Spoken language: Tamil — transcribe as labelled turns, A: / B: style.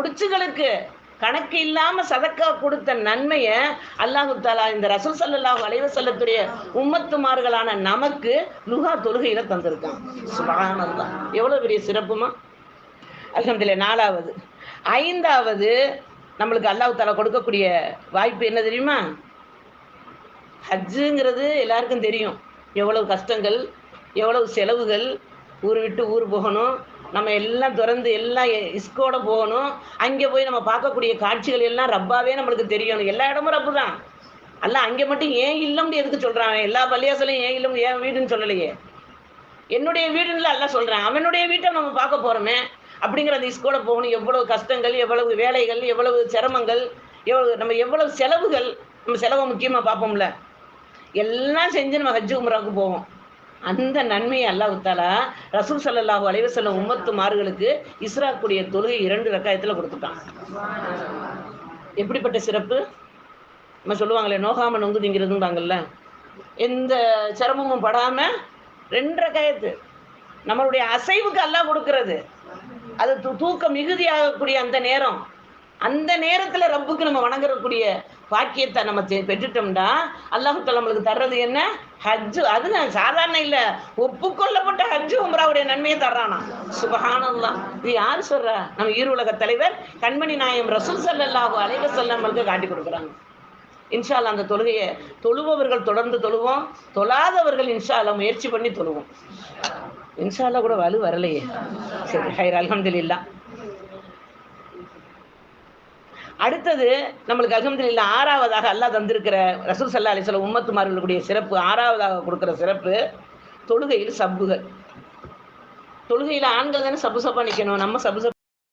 A: முடிச்சுகளுக்கு கணக்கு இல்லாம சதக்கா கொடுத்த நன்மையை அல்லாஹு தாலா இந்த ரசூல் ஸல்லல்லாஹு அலைஹி செல்லத்துடைய உம்மத்துமார்களான நமக்கு லுஹா தொழுகையில தந்திருக்கான். சுபஹானல்லாஹ் எவ்வளவு பெரிய சிறப்புமா? அலமதுல நாலாவது. ஐந்தாவது நம்மளுக்கு அல்லாஹு தாலா கொடுக்கக்கூடிய வாய்ப்பு என்ன தெரியுமா? ஹஜ்ஜுங்கிறது எல்லாருக்கும் தெரியும். எவ்வளவு கஷ்டங்கள் எவ்வளவு செலவுகள் ஊர் விட்டு ஊர் போகணும். நம்ம எல்லாம் திறந்து எல்லாம் எ- இஸ்கோட போகணும். அங்கே போய் நம்ம பார்க்கக்கூடிய காட்சிகள் எல்லாம் ரப்பாவே நம்மளுக்கு தெரியணும். எல்லா இடமும் ரப்பு தான் அல்ல அங்கே மட்டும் ஏன் இல்லம்னு எதுக்கு சொல்கிறான் எல்லா பள்ளியாசலையும் ஏன் இல்லம் ஏன் வீடுன்னு சொல்லலையே? என்னுடைய வீடுன்னு அல்ல சொல்கிறேன் அவனுடைய வீட்டை நம்ம பார்க்க போகிறோமே அப்படிங்கிற அந்த இஸ்கோட போகணும். எவ்வளவு கஷ்டங்கள் எவ்வளவு வேலைகள் எவ்வளவு சிரமங்கள் எவ்வளவு நம்ம எவ்வளவு செலவுகள் நம்ம செலவை முக்கியமாக பார்ப்போம்ல. எல்லாம் செஞ்சு நம்ம ஹஜ்ஜு உம்ராவுக்கு போவோம். அந்த நன்மையை அல்லாஹ் தாலா ரசூல் ஸல்லல்லாஹு அலைஹி உம்மத்து மார்களுக்கு இஸ்ராக்குடைய தொழுகை இரண்டு ரக்காயத்தில் கொடுத்துட்டான். எப்படிப்பட்ட சிறப்பு? நம்ம சொல்லுவாங்களே நோகாம நொங்குதிங்கிறதும்பாங்கல்ல எந்த சிரமமும் படாம ரெண்டு ரக்காயத்து. நம்மளுடைய அசைவுக்கு அல்லாஹ் கொடுக்கறது. அது தூ- தூக்கம் மிகுதியாகக்கூடிய அந்த நேரம். அந்த நேரத்துல ரப்புக்கு நம்ம வணங்கக்கூடிய பாக்கியத்தை நம்ம பெற்றுட்டோம்னா அல்லாஹு நம்மளுக்கு தர்றது என்ன? ஹஜ்ஜு அது நான் சாதாரண இல்ல. ஒப்புக்கொள்ளப்பட்ட ஹஜ்ஜு உம்ராவுடைய நன்மையை தர்றானா? சுபஹானல்லாஹ். இது யார் சொல்றா? நம்ம ஈருலக தலைவர் கண்மணி நாயம் ரசூல் ஸல்லல்லாஹு அலைவ வஸல்லம் நம்மளுக்கு காட்டி கொடுக்குறாங்க. இன்ஷால்லா அந்த தொழுகையை தொழுபவர்கள் தொடர்ந்து தொழுவோம். தொழாதவர்கள் இன்ஷால முயற்சி பண்ணி தொழுவோம். இன்ஷால்லா கூட வலு வரலையே. சரி ஹைர் அல்ஹம்துலில்லாஹ். அடுத்தது நம்மளுக்கு அல்ஹம்துலில்லா ஆறாவதாக அல்லாஹ் தந்திருக்கிற ரசூல் சல்லா அலிஸ்லாம் உம்மத்துமார்களுடைய சிறப்பு ஆறாவதாக கொடுக்கிற சிறப்பு தொழுகையில் சப்புகள். தொழுகையில் ஆண்கள் தானே சப்பு சப்பா நிற்கணும் நம்ம சப்பு